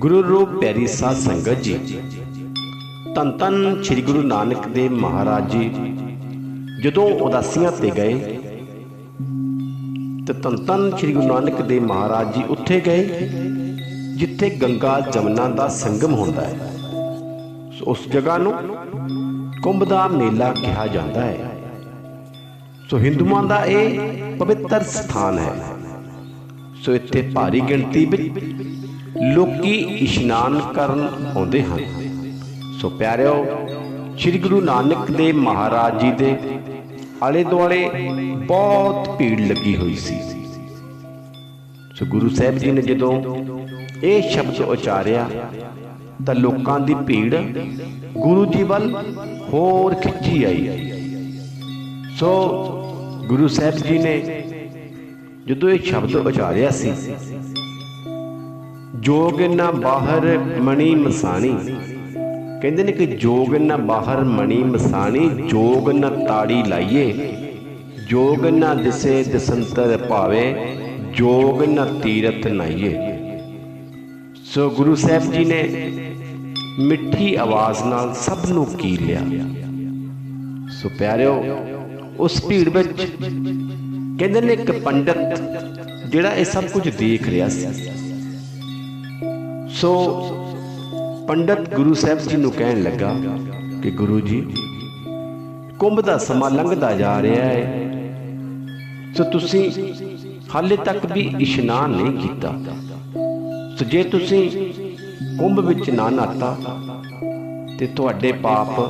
ਗੁਰੂ ਰੂਪ ਪਿਆਰੀ ਸਾਧ ਸੰਗਤ ਜੀ, ਧੰਨ ਧੰਨ ਸ੍ਰੀ ਗੁਰੂ ਨਾਨਕ ਦੇਵ ਮਹਾਰਾਜ ਜੀ, ਜਦੋਂ ਉਦਾਸੀਆਂ ਤੇ ਗਏ, ਤੇ ਧੰਨ ਧੰਨ ਸ੍ਰੀ ਗੁਰੂ ਨਾਨਕ ਦੇਵ ਮਹਾਰਾਜ ਜੀ ਉੱਥੇ ਗਏ, ਜਿੱਥੇ ਗੰਗਾ ਜਮਨਾ ਦਾ ਸੰਗਮ ਹੁੰਦਾ ਹੈ। ਉਸ ਜਗ੍ਹਾ ਨੂੰ ਕੁੰਭ ਦਾ ਮੇਲਾ ਕਿਹਾ ਜਾਂਦਾ ਹੈ। ਸੋ ਹਿੰਦੂਆਂ ਦਾ ਇਹ ਪਵਿੱਤਰ ਸਥਾਨ ਹੈ। ਸੋ ਇੱਥੇ ਭਾਰੀ ਗਿਣਤੀ ਵਿੱਚ ਲੋਕੀ ਇਸ਼ਨਾਨ ਕਰਨ ਆਉਂਦੇ ਹਨ। ਸੋ ਪਿਆਰਿਓ, ਸ੍ਰੀ ਗੁਰੂ ਨਾਨਕ ਦੇਵ ਮਹਾਰਾਜ ਜੀ ਦੇ ਆਲੇ ਦੁਆਲੇ ਬਹੁਤ ਭੀੜ ਲੱਗੀ ਹੋਈ ਸੀ। ਸੋ ਗੁਰੂ ਸਾਹਿਬ ਜੀ ਨੇ ਜਦੋਂ ਇਹ ਸ਼ਬਦ ਉਚਾਰਿਆ, ਤਾਂ ਲੋਕਾਂ ਦੀ ਭੀੜ ਗੁਰੂ ਜੀ ਵੱਲ ਹੋਰ ਖਿੱਚੀ ਆਈ। ਸੋ ਗੁਰੂ ਸਾਹਿਬ ਜੀ ਨੇ ਜਦੋਂ ਇਹ ਸ਼ਬਦ ਉਚਾਰਿਆ ਸੀ ਜੋਗ ਨਾ ਬਾਹਰ ਮਣੀ ਮਸਾਣੀ। ਕਹਿੰਦੇ ਨੇ ਕਿ ਜੋਗ ਨਾ ਬਾਹਰ ਮਣੀ ਮਸਾਣੀ, ਜੋਗ ਨਾ ਤਾੜੀ ਲਾਈਏ। ਜੋਗ ਨਾ ਦਿਸੇ ਦਸੰਤਰ ਭਾਵੇ, ਜੋਗ ਨਾ ਤੀਰਥ ਨਾਈਏ। ਸੋ ਗੁਰੂ ਸਾਹਿਬ ਜੀ ਨੇ ਮਿੱਠੀ ਆਵਾਜ਼ ਨਾਲ ਸਭ ਨੂੰ ਕੀ ਲਿਆ? ਸੋ ਪਿਆਰਿਓ, ਉਸ ਭੀੜ ਵਿੱਚ ਕਹਿੰਦੇ ਨੇ ਇੱਕ ਪੰਡਤ ਜਿਹੜਾ ਇਹ ਸਭ ਕੁਝ ਦੇਖ ਰਿਹਾ ਸੀ। ਸੋ ਪੰਡਤ ਗੁਰੂ ਸਾਹਿਬ ਜੀ ਨੂੰ ਕਹਿਣ ਲੱਗਾ ਕਿ ਗੁਰੂ ਜੀ, ਕੁੰਭ ਦਾ ਸਮਾਂ ਲੰਘਦਾ ਜਾ ਰਿਹਾ ਹੈ। ਸੋ ਤੁਸੀਂ ਹਾਲੇ ਤੱਕ ਵੀ ਇਸ਼ਨਾਨ ਨਹੀਂ ਕੀਤਾ। ਸੋ ਜੇ ਤੁਸੀਂ ਕੁੰਭ ਵਿੱਚ ਨਾ ਨਾਤਾ, ਤੇ ਤੁਹਾਡੇ ਪਾਪ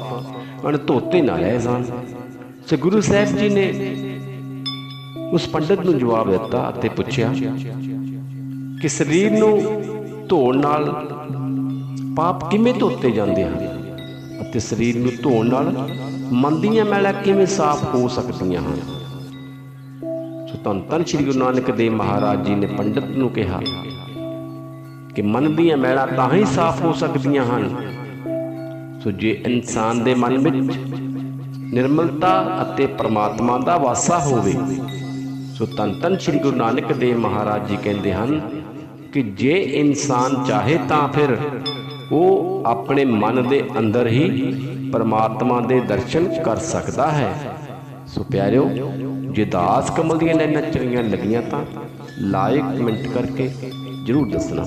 ਅਣਧੋਤੇ ਨਾ ਰਹਿ ਜਾਣ। ਸੋ ਗੁਰੂ ਸਾਹਿਬ ਜੀ ਨੇ ਉਸ ਪੰਡਤ ਨੂੰ ਜਵਾਬ ਦਿੱਤਾ ਅਤੇ ਪੁੱਛਿਆ ਕਿ ਸਰੀਰ ਨੂੰ ਧੋਣ ਨਾਲ ਪਾਪ ਕਿਵੇਂ ਧੋਤੇ ਜਾਂਦੇ ਹਨ? ਅਤੇ ਸਰੀਰ ਨੂੰ ਧੋਣ ਨਾਲ ਮਨ ਦੀਆਂ ਮੈਲਾਂ ਕਿਵੇਂ ਸਾਫ਼ ਹੋ ਸਕਦੀਆਂ ਹਨ? ਸੋ ਧੰਨ ਧੰਨ ਸ੍ਰੀ ਗੁਰੂ ਨਾਨਕ ਦੇਵ ਮਹਾਰਾਜ ਜੀ ਨੇ ਪੰਡਤ ਨੂੰ ਕਿਹਾ ਕਿ ਮਨ ਦੀਆਂ ਮੈਲਾਂ ਤਾਂ ਹੀ ਸਾਫ਼ ਹੋ ਸਕਦੀਆਂ ਹਨ। ਸੋ ਜੇ ਇਨਸਾਨ ਦੇ ਮਨ ਵਿੱਚ ਨਿਰਮਲਤਾ ਅਤੇ ਪ੍ਰਮਾਤਮਾ ਦਾ ਵਾਸਾ ਹੋਵੇ, ਸੋ ਧੰਨ ਧੰਨ ਸ੍ਰੀ ਗੁਰੂ ਨਾਨਕ ਦੇਵ ਮਹਾਰਾਜ ਜੀ ਕਹਿੰਦੇ ਹਨ ਕਿ ਜੇ ਇਨਸਾਨ ਚਾਹੇ ਤਾਂ ਫਿਰ ਉਹ ਆਪਣੇ ਮਨ ਦੇ ਅੰਦਰ ਹੀ ਪਰਮਾਤਮਾ ਦੇ ਦਰਸ਼ਨ ਕਰ ਸਕਦਾ ਹੈ। ਸੋ ਪਿਆਰਿਓ, ਜੇ ਦਾਸ ਕਮਲ ਦੀਆਂ ਲਾਈਨਾਂ ਚੰਗੀਆਂ ਲੱਗੀਆਂ ਤਾਂ ਲਾਇਕ ਕਮੈਂਟ ਕਰਕੇ ਜਰੂਰ ਦੱਸਣਾ।